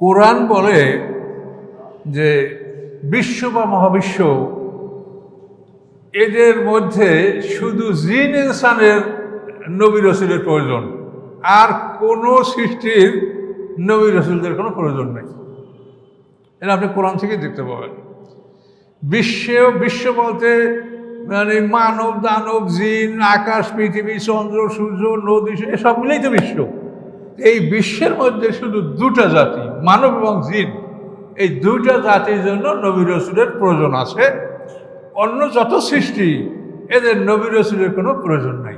কোরআন বলে যে বিশ্ব বা মহাবিশ্ব, এদের মধ্যে শুধু জিন ইনসানের নবী রসুলের প্রয়োজন, আর কোনো সৃষ্টির নবী রসুলদের কোনো প্রয়োজন নেই। এটা আপনি কোরআন থেকে দেখতে পাবেন। বিশ্ব বিশ্ব বলতে মানে মানব, দানব, জিন, আকাশ, পৃথিবী, চন্দ্র, সূর্য, নদী, এসব মিলেই তো বিশ্ব। এই বিশ্বের মধ্যে শুধু দুটা জাতি মানব এবং জিন, এই দুইটা জাতির জন্য নবী রসুলের প্রয়োজন আছে। অন্য যত সৃষ্টি, এদের নবী রসুলের কোনো প্রয়োজন নাই।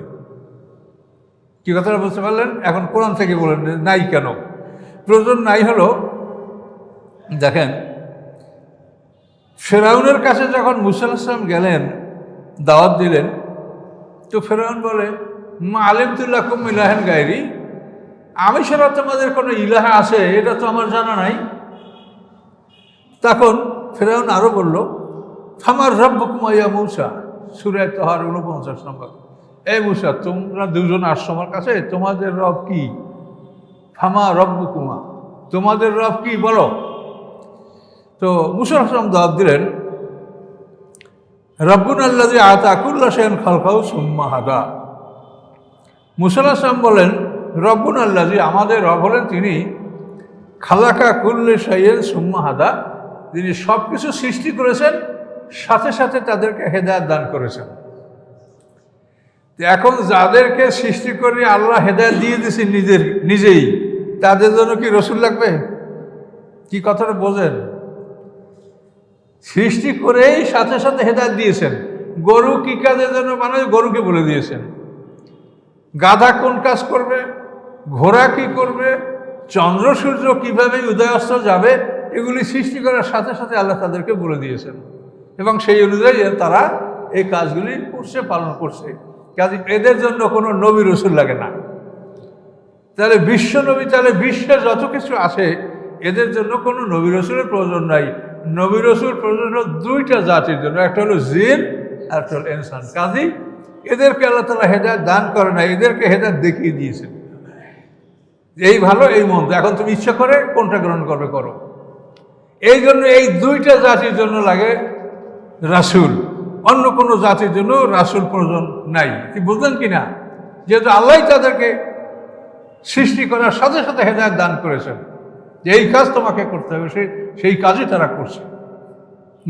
কি কথাটা বুঝতে পারলেন? এখন কোরআন থেকে বলেন নাই কেন? প্রয়োজন নাই হলো, দেখেন, ফেরাউনের কাছে যখন মুসা আসলাম গেলেন, দাওয়াত দিলেন, তো ফেরাউন বলে, মা আলিমতুল্লাহ কুম ইলাহেন গায়রি? আমি ছাড়া তোমাদের কোনো ইলাহা আছে, এটা তো আমার জানা নাই। তখন ফেরাউন আরও বলল, ফামার রব্ব কুমাইয়া মৌসা? সুরায় তোহার উনপঞ্চাশ নম্বর। এই মুসা, তোমরা দুজন আসছো আমার কাছে, তোমাদের রব কি? ফামা রব্ব কুমা তোমাদের রব কি? বলো। তো মুসা আসলাম জবাব দিলেন, রব্বুন আল্লাহ আতাকুল্লা সেন খালকাউ সুম্মা হাদা। মুসাল আসলাম বলেন রব্বুন আল্লাহ আমাদের রব হলেন তিনি খালাকা কুল্লে সাইয়ের সুম্মা হাদা। তিনি সব কিছু সৃষ্টি করেছেন, সাথে সাথে তাদেরকে হেদায়ত দান করেছেন। এখন যাদেরকে সৃষ্টি করে আল্লাহ হেদায়ত দিয়ে দিয়েছে নিজের, নিজেই, তাদের জন্য কি রসুল লাগবে? কি কথাটা বোঝেন? সৃষ্টি করেই সাথে সাথে হেদায়ত দিয়েছেন। গরু কি কাজের জন্য বানায়? গরুকে বলে দিয়েছেন। গাধা কোন কাজ করবে? ঘোড়া কি করবে? চন্দ্র, সূর্য কীভাবে উদয়াস্ত যাবে? এগুলি সৃষ্টি করার সাথে সাথে আল্লাহ তাদেরকে বলে দিয়েছেন। এবং সেই অনুযায়ী তারা এই কাজগুলি করছে, পালন করছে। কাজে এদের জন্য কোনো নবী রসুল লাগে না। তাহলে বিশ্ব নবী, তাহলে বিশ্বের যত কিছু আছে, এদের জন্য কোনো নবী রসুলের প্রয়োজন নাই। নবী রসুল প্রয়োজন দুইটা জাতির জন্য, একটা হলো জিন আর একটা হলো ইনসান। কাজী এদেরকে আল্লাহ তালা হেদায়ত দান করে না এদেরকে হেদায়ত দেখিয়ে দিয়েছেন। এই ভালো, এই মন্দ। এখন তুমি ইচ্ছা করে কোনটা গ্রহণ করবে করো। এই জন্য এই দুইটা জাতির জন্য লাগে রাসুল। অন্য কোনো জাতির জন্য রাসুল প্রয়োজন নাই। কি বুঝলেন কি না যেহেতু আল্লাহ তাদেরকে সৃষ্টি করার সাথে সাথে হেদায়ত দান করেছেন। যে এই কাজ তোমাকে করতে হবে, সে, সেই কাজই তারা করছে।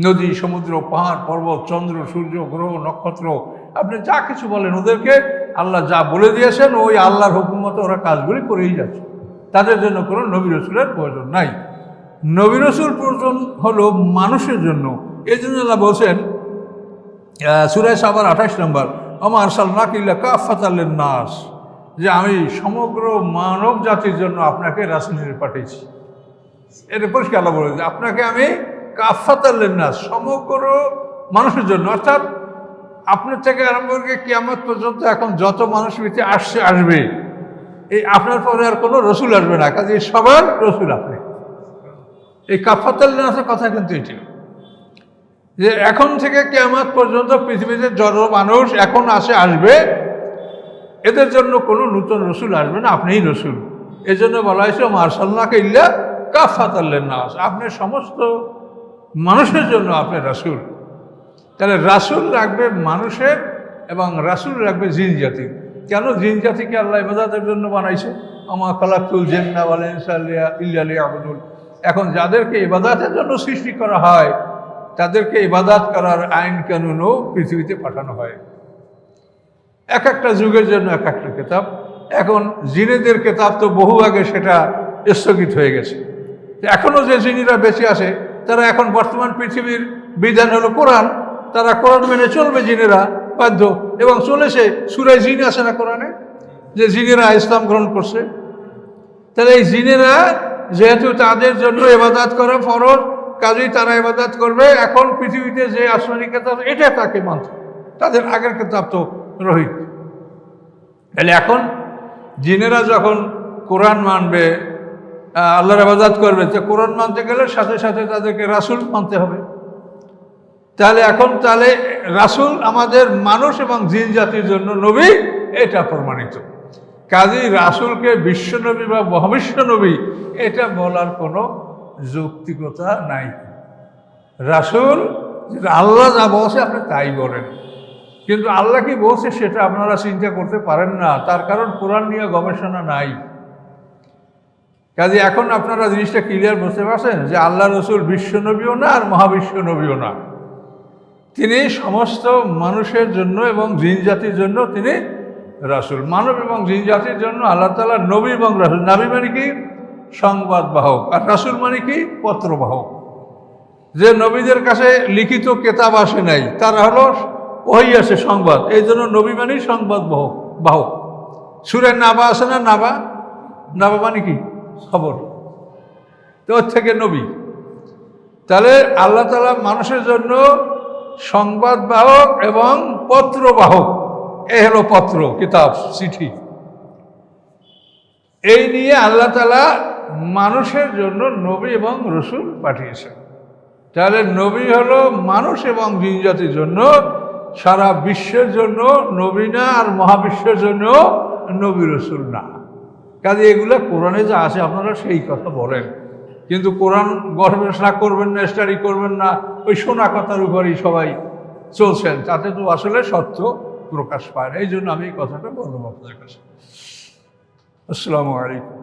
নদী, সমুদ্র, পাহাড়, পর্বত, চন্দ্র, সূর্য, গ্রহ, নক্ষত্র, আপনি যা কিছু বলেন, ওদেরকে আল্লাহ যা বলে দিয়েছেন, ওই আল্লাহর হুকুম মতো ওরা কাজগুলি করেই যাচ্ছে। তাদের জন্য কোনো নবী রসুলের প্রয়োজন নাই। নবী রসুল প্রয়োজন হলো মানুষের জন্য। এই জন্য আল্লাহ বলছেন সুরায় সাবার আঠাশ নম্বর আমার সালনা কিল্লা কাফাত নাস যে আমি সমগ্র মানব জাতির জন্য আপনাকে রাসুলের পাঠিয়েছি। এটা পরিষ্কার আল্লাহ বলে আপনাকে আমি কাফাত নাস সমগ্র মানুষের জন্য, অর্থাৎ আপনার থেকে আরম্ভ করে কিয়ামত পর্যন্ত এখন যত মানুষ পৃথিবীতে আসছে, আসবে, এই আপনার পরে আর কোনো রসুল আসবে না কাজে সবার রসুল আপনি। এই কাফাতাল্লাসের কথা কিন্তু এটি যে এখন থেকে কেয়ামত পর্যন্ত পৃথিবীতে যত মানুষ এখন আসে, আসবে, এদের জন্য কোনো নূতন রসুল আসবে না, আপনিই রসুল। এই জন্য বলা হয়েছে মার্শাল্লাহকে ইল্লা কাফাতাল্লেন নাস। আপনি সমস্ত মানুষের জন্য আপনি রাসুল। তাহলে রাসুল রাখবে মানুষের এবং রাসুল রাখবে জিন জাতির কেন জিন জাতিকে আল্লাহ ইবাদাতের জন্য বানাইছে? আমা খালাকুল জেন্না বলেন ইল্লালি আবদুল এখন যাদেরকে ইবাদাতের জন্য সৃষ্টি করা হয়, তাদেরকে ইবাদাত করার আইন কানুনও পৃথিবীতে পাঠানো হয়। এক একটা যুগের জন্য এক একটা কেতাব। এখন জিনেদের কেতাব তো বহু আগে সেটা স্থগিত হয়ে গেছে। এখনও যে জিনিরা বেঁচে আছে, তারা এখন বর্তমান পৃথিবীর বিধান হলো কোরআন। তারা কোরআন মেনে চলবে জিনেরা বাধ্য। এবং চলেছে সুরাই জিন আছে না কোরআনে? যে জিনেরা ইসলাম গ্রহণ করছে। তাহলে এই জিনেরা যেহেতু তাদের জন্য এবাদাত করা ফরজ, কাজেই তারা এবাদাত করবে। এখন পৃথিবীতে যে আসমানি কেতাব এটা তাকে মানতে তাদের আগের কেতাব তো রহিত। তাহলে এখন জিনেরা যখন কোরআন মানবে আল্লাহর আবাদাত করবে, তো কোরআন মানতে গেলে সাথে সাথে তাদেরকে রাসুল মানতে হবে। তাহলে এখন তাহলে রাসুল আমাদের মানুষ এবং জিন জাতির জন্য নবী, এটা প্রমাণিত। কাজী রাসুলকে বিশ্বনবী বা মহাবিশ্বনবী এটা বলার কোনো যৌক্তিকতা নাই। রাসুল আল্লাহ যা বলছে আপনি তাই বলেন। কিন্তু আল্লাহ কি বলছে সেটা আপনারা চিন্তা করতে পারেন না, তার কারণ কোরআন নিয়ে গবেষণা নাই। কাজে এখন আপনারা জিনিসটা ক্লিয়ার বুঝতে পারছেন? যে আল্লাহ রসুল বিশ্বনবীও না আর মহাবিশ্বনবীও না। তিনি সমস্ত মানুষের জন্য এবং জিন জাতির জন্য তিনি রাসুল। মানব এবং জিন জাতির জন্য আল্লাহ তালা নবী এবং রাসুল। নাবী মানে কি? সংবাদ বাহক। আর রাসুল মানে কি? পত্রবাহক যে নবীদের কাছে লিখিত কেতাব আসে নাই, তারা হলো ওই আছে সংবাদ। এই জন্য নবী মানেই সংবাদ বাহক বাহক। সুরের নাবা আছে না? নাবা? নাবা মানে কি? খবর। তো থেকে নবী। তাহলে আল্লাহ তালা মানুষের জন্য সংবাদ বাহক এবং পত্র বাহক। এ হলো পত্র, কিতাব, চিঠি। এই নিয়ে আল্লাহ তালা মানুষের জন্য নবী এবং রসুল পাঠিয়েছেন। তাহলে নবী হলো মানুষ এবং জিনজাতির জন্য, সারা বিশ্বের জন্য নবী না আর মহাবিশ্বের জন্য নবী রসুল না। কাজে এগুলো কোরআনে যা আছে আপনারা সেই কথা বলেন। কিন্তু কোরআন গবেষণা করবেন না, স্টাডি করবেন না, ওই শোনা কথার উপরেই সবাই চলছেন। তাতে তো আসলে সত্য প্রকাশ পায় না। এই জন্য আমি এই কথাটা বললাম আপনাদের কাছে। আসসালামু আলাইকুম।